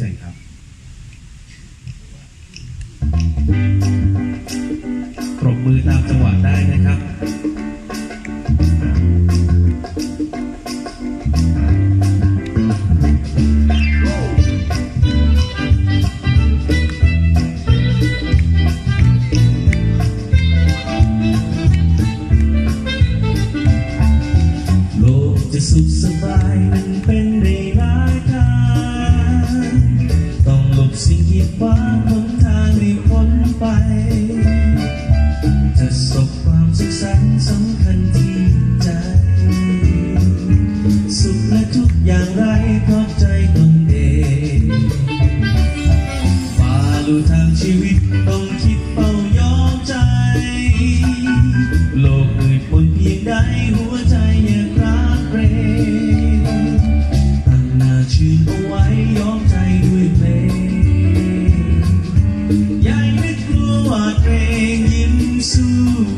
ชิญครับ ปรบมือตามจังหวะได้นะครับโลกจะสุขส วางหนทางให้พ้นไป จะสบความสุขสันต์สำคัญที่ใจ สุขและทุกอย่างไรเพราะใจตนเองฝ่าลู่ทางชีวิตต้องคิดเป้ สู้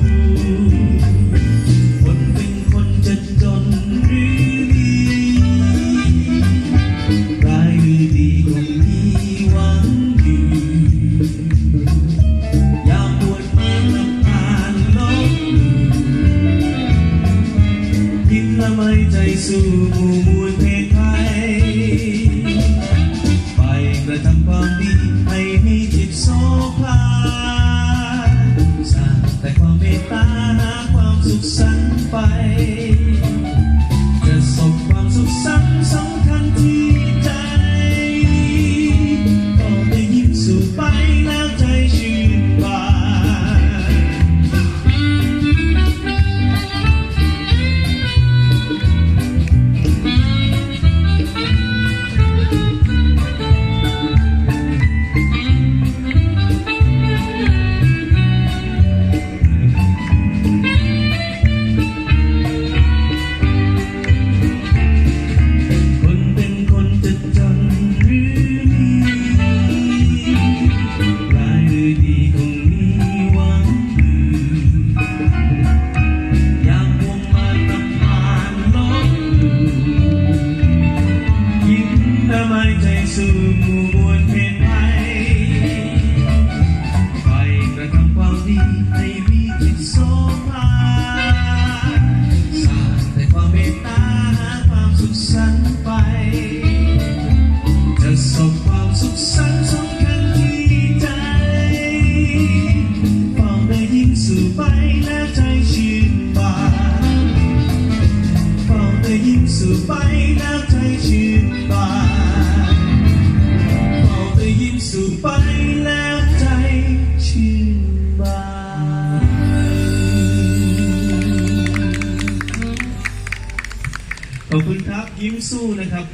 คนเป็นคนจะจนหรือดีร้ายหรือดีคงมีหวังอยู่อย่าปวดมากับผ่านลบหมและไม่ใจสู้หมู่มวลเพศภัยไปกระทำความดีให้มีจิตโสภา ตาหาความสุขสันต์ไป และไม่ใจสู้หมู่มวลเพศภัยไปกระทำความดีให้มีจิตโสภาสร้างแต่ความเมตตาหาความสุขสันต์ไป จะส่งความสุขสันต์สำคัญที่ใจเฝ้าได้ยิ้มสู่ไปและใจชื่นบานเฝ้าได้ยิ้มสู่ไปแล้ว สู่ไปแล้วใจชื่นบานขอบคุณครับยิ้มสู้นะครับ